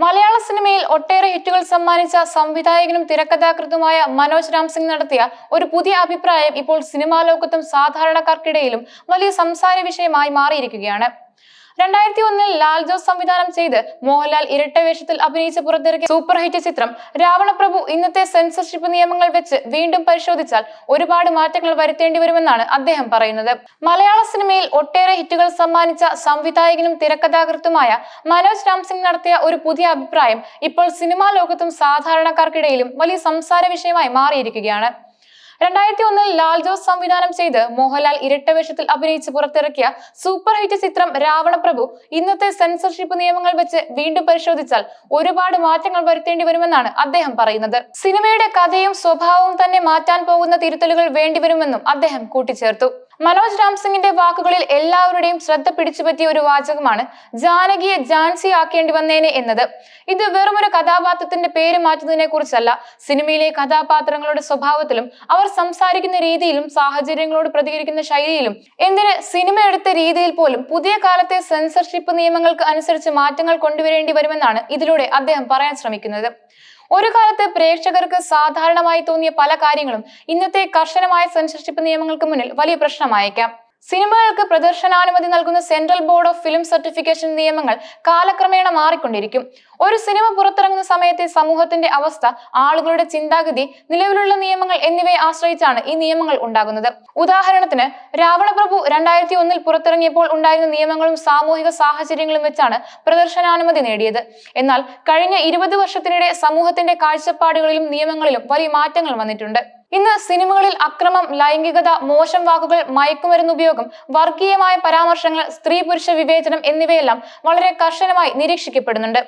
മലയാള സിനിമയിൽ ഒട്ടേറെ ഹിറ്റുകൾ സമ്മാനിച്ച സംവിധായകനും തിരക്കഥാകൃത്തുമായ മനോജ് രാം സിംഗ് നടത്തിയ ഒരു പുതിയ അഭിപ്രായം ഇപ്പോൾ സിനിമാ ലോകത്തും സാധാരണക്കാർക്കിടയിലും വലിയ സംസാര വിഷയമായി മാറിയിരിക്കുകയാണ്. രണ്ടായിരത്തി ഒന്നിൽ ലാൽ ജോസ് സംവിധാനം ചെയ്ത് മോഹൻലാൽ ഇരട്ട വേഷത്തിൽ അഭിനയിച്ച് പുറത്തിറക്കിയ സൂപ്പർ ഹിറ്റ് ചിത്രം രാവണപ്രഭു ഇന്നത്തെ സെൻസർഷിപ്പ് നിയമങ്ങൾ വെച്ച് വീണ്ടും പരിശോധിച്ചാൽ ഒരുപാട് മാറ്റങ്ങൾ വരുത്തേണ്ടി വരുമെന്നാണ് അദ്ദേഹം പറയുന്നത്. മലയാള സിനിമയിൽ ഒട്ടേറെ ഹിറ്റുകൾ സമ്മാനിച്ച സംവിധായകനും തിരക്കഥാകൃത്തുമായ മനോജ് രാംസിംഗ് നടത്തിയ ഒരു പുതിയ അഭിപ്രായം ഇപ്പോൾ സിനിമാ ലോകത്തും സാധാരണക്കാർക്കിടയിലും വലിയ സംസാര വിഷയമായി മാറിയിരിക്കുകയാണ്. രണ്ടായിരത്തി ഒന്നിൽ ലാൽ ജോസ് സംവിധാനം ചെയ്ത് മോഹൻലാൽ ഇരട്ട വേഷത്തിൽ അഭിനയിച്ച് പുറത്തിറക്കിയ സൂപ്പർ ഹിറ്റ് ചിത്രം രാവണപ്രഭു ഇന്നത്തെ സെൻസർഷിപ്പ് നിയമങ്ങൾ വെച്ച് വീണ്ടും പരിശോധിച്ചാൽ ഒരുപാട് മാറ്റങ്ങൾ വരുത്തേണ്ടി വരുമെന്നാണ് അദ്ദേഹം പറയുന്നത്. സിനിമയുടെ കഥയും സ്വഭാവവും തന്നെ മാറ്റാൻ പോകുന്ന തിരുത്തലുകൾ വേണ്ടിവരുമെന്നും അദ്ദേഹം കൂട്ടിച്ചേർത്തു. മനോജ് രാംസിംഗിന്റെ വാക്കുകളിൽ എല്ലാവരുടെയും ശ്രദ്ധ പിടിച്ചുപറ്റിയ ഒരു വാചകമാണ് ജാനകിയെ ജാൻസി ആക്കേണ്ടി വന്നേനെ എന്നത്. ഇത് വെറുമൊരു കഥാപാത്രത്തിന്റെ പേര് മാറ്റുന്നതിനെ കുറിച്ചല്ല. സിനിമയിലെ കഥാപാത്രങ്ങളുടെ സ്വഭാവത്തിലും അവർ സംസാരിക്കുന്ന രീതിയിലും സാഹചര്യങ്ങളോട് പ്രതികരിക്കുന്ന ശൈലിയിലും എന്തിന് സിനിമ എടുത്ത രീതിയിൽ പോലും പുതിയ കാലത്തെ സെൻസർഷിപ്പ് നിയമങ്ങൾക്ക് അനുസരിച്ച് മാറ്റങ്ങൾ കൊണ്ടുവരേണ്ടി വരുമെന്നാണ് ഇതിലൂടെ അദ്ദേഹം പറയാൻ ശ്രമിക്കുന്നത്. ഒരു കാലത്ത് പ്രേക്ഷകർക്ക് സാധാരണമായി തോന്നിയ പല കാര്യങ്ങളും ഇന്നത്തെ കർശനമായ സെൻസർഷിപ്പ് നിയമങ്ങൾക്ക് മുന്നിൽ വലിയ പ്രശ്നമായേക്കാം. സിനിമകൾക്ക് പ്രദർശനാനുമതി നൽകുന്ന central board of film certification നിയമങ്ങൾ കാലക്രമേണ മാറിക്കൊണ്ടിരിക്കും. ഒരു സിനിമ പുറത്തിറങ്ങുന്ന സമയത്തെ സമൂഹത്തിന്റെ അവസ്ഥ ആളുകളുടെ ചിന്താഗതി നിലവിലുള്ള നിയമങ്ങൾ എന്നിവയെ ആശ്രയിച്ചാണ് ഈ നിയമങ്ങൾ ഉണ്ടാകുന്നത്. ഉദാഹരണത്തിന് രാവണപ്രഭു രണ്ടായിരത്തി ഒന്നിൽ പുറത്തിറങ്ങിയപ്പോൾ ഉണ്ടായിരുന്ന നിയമങ്ങളും സാമൂഹിക സാഹചര്യങ്ങളും വെച്ചാണ് പ്രദർശനാനുമതി നേടിയത്. എന്നാൽ കഴിഞ്ഞ ഇരുപത് വർഷത്തിനിടെ സമൂഹത്തിന്റെ കാഴ്ചപ്പാടുകളിലും നിയമങ്ങളിലും വലിയ മാറ്റങ്ങൾ വന്നിട്ടുണ്ട്. ഇന്ന് സിനിമകളിൽ അക്രമം ലൈംഗികത മോശം വാക്കുകൾ മയക്കുമരുന്ന് ഉപയോഗം വർഗീയമായ പരാമർശങ്ങൾ സ്ത്രീ പുരുഷ വിവേചനം എന്നിവയെല്ലാം വളരെ കർശനമായി നിരീക്ഷിക്കപ്പെടുന്നുണ്ട്.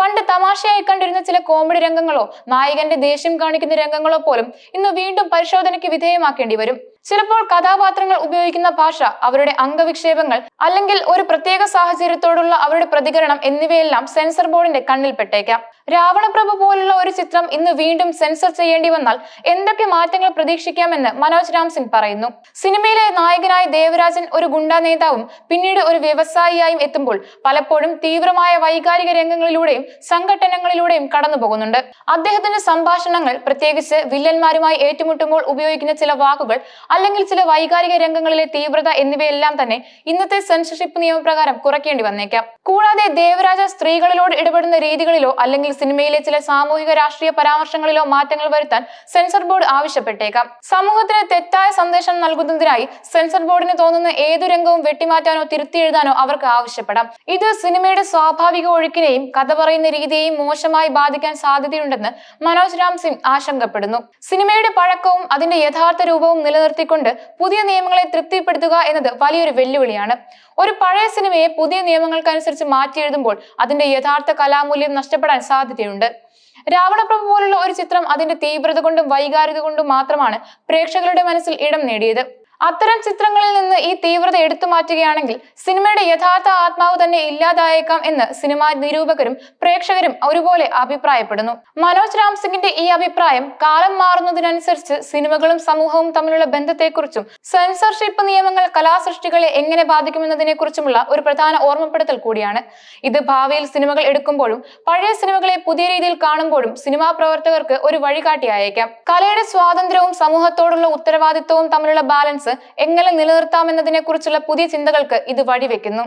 പണ്ട് തമാശയായി കണ്ടിരുന്ന ചില കോമഡി രംഗങ്ങളോ നായകന്റെ ദേഷ്യം കാണിക്കുന്ന രംഗങ്ങളോ പോലും ഇന്ന് വീണ്ടും പരിശോധനയ്ക്ക് വിധേയമാക്കേണ്ടി വരും. ചിലപ്പോൾ കഥാപാത്രങ്ങൾ ഉപയോഗിക്കുന്ന ഭാഷ അവരുടെ അംഗവിക്ഷേപങ്ങൾ അല്ലെങ്കിൽ ഒരു പ്രത്യേക സാഹചര്യത്തോടുള്ള അവരുടെ പ്രതികരണം എന്നിവയെല്ലാം സെൻസർ ബോർഡിന്റെ കണ്ണിൽപ്പെട്ടേക്കാം രാവണപ്രഭു പോലുള്ള ഒരു ചിത്രം ഇന്ന് വീണ്ടും സെൻസർ ചെയ്യേണ്ടി വന്നാൽ എന്തൊക്കെ മാറ്റങ്ങൾ പ്രതീക്ഷിക്കാമെന്ന് മനോജ് രാം സിംഗ് പറയുന്നു. സിനിമയിലെ നായകനായ ദേവരാജൻ ഒരു ഗുണ്ടാ നേതാവും പിന്നീട് ഒരു വ്യവസായിയായും എത്തുമ്പോൾ പലപ്പോഴും തീവ്രമായ വൈകാരിക രംഗങ്ങളിലൂടെയും സംഘടനകളിലൂടെയും കടന്നു പോകുന്നുണ്ട് അദ്ദേഹത്തിന്റെ സംഭാഷണങ്ങൾ പ്രത്യേകിച്ച് വില്ലന്മാരുമായി ഏറ്റുമുട്ടുമ്പോൾ ഉപയോഗിക്കുന്ന ചില വാക്കുകൾ അല്ലെങ്കിൽ ചില വൈകാരിക രംഗങ്ങളിലെ തീവ്രത എന്നിവയെല്ലാം തന്നെ ഇന്നത്തെ സെൻസർഷിപ്പ് നിയമപ്രകാരം കുറയ്ക്കേണ്ടി വന്നേക്കാം. കൂടാതെ ദേവരാജ സ്ത്രീകളിലോട് ഇടപെടുന്ന രീതികളിലോ അല്ലെങ്കിൽ സിനിമയിലെ ചില സാമൂഹിക രാഷ്ട്രീയ പരാമർശങ്ങളിലോ മാറ്റങ്ങൾ വരുത്താൻ സെൻസർ ബോർഡ് ആവശ്യപ്പെട്ടേക്കാം. സമൂഹത്തിന് തെറ്റായ സന്ദേശം നൽകുന്നതിനായി സെൻസർ ബോർഡിന് തോന്നുന്ന ഏതു രംഗവും വെട്ടിമാറ്റാനോ തിരുത്തി എഴുതാനോ അവർക്ക് ആവശ്യപ്പെടാം. ഇത് സിനിമയുടെ സ്വാഭാവിക ഒഴുക്കിനെയും കഥ പറയുന്ന രീതിയെയും മോശമായി ബാധിക്കാൻ സാധ്യതയുണ്ടെന്ന് മനോജ് രാം സിംഗ് ആശങ്കപ്പെടുന്നു. സിനിമയുടെ പഴക്കവും അതിന്റെ യഥാർത്ഥ രൂപവും നിലനിർത്തിക്കൊണ്ട് പുതിയ നിയമങ്ങളെ തൃപ്തിപ്പെടുത്തുക എന്നത് വലിയൊരു വെല്ലുവിളിയാണ്. ഒരു പഴയ സിനിമയെ പുതിയ നിയമങ്ങൾക്കനുസരിച്ച് മാറ്റിയെഴുതുമ്പോൾ അതിന്റെ യഥാർത്ഥ കലാമൂല്യം നഷ്ടപ്പെടാൻ സാധ്യതയുണ്ട്. രാവണപ്രഭു പോലുള്ള ഒരു ചിത്രം അതിന്റെ തീവ്രത കൊണ്ടും വൈകാരിക കൊണ്ടും മാത്രമാണ് പ്രേക്ഷകരുടെ മനസ്സിൽ ഇടം നേടിയത്. അത്തരം ചിത്രങ്ങളിൽ നിന്ന് ഈ തീവ്രത എടുത്തു മാറ്റുകയാണെങ്കിൽ സിനിമയുടെ യഥാർത്ഥ ആത്മാവ് തന്നെ ഇല്ലാതായേക്കാം എന്ന് സിനിമാ നിരൂപകരും പ്രേക്ഷകരും ഒരുപോലെ അഭിപ്രായപ്പെടുന്നു. മനോജ് രാം സിംഗിന്റെ ഈ അഭിപ്രായം കാലം മാറുന്നതിനനുസരിച്ച് സിനിമകളും സമൂഹവും തമ്മിലുള്ള ബന്ധത്തെക്കുറിച്ചും സെൻസർഷിപ്പ് നിയമങ്ങൾ കലാസൃഷ്ടികളെ എങ്ങനെ ബാധിക്കുമെന്നതിനെ കുറിച്ചുമുള്ള ഒരു പ്രധാന ഓർമ്മപ്പെടുത്തൽ കൂടിയാണ്. ഇത് ഭാവിയിൽ സിനിമകൾ എടുക്കുമ്പോഴും പഴയ സിനിമകളെ പുതിയ രീതിയിൽ കാണുമ്പോഴും സിനിമാ പ്രവർത്തകർക്ക് ഒരു വഴികാട്ടിയായേക്കാം. കലയുടെ സ്വാതന്ത്ര്യവും സമൂഹത്തോടുള്ള ഉത്തരവാദിത്വവും തമ്മിലുള്ള ബാലൻസ് എങ്ങനെ നിലനിർത്താമെന്നതിനെ കുറിച്ചുള്ള പുതിയ ചിന്തകൾക്ക് ഇത് വഴിവെക്കുന്നു.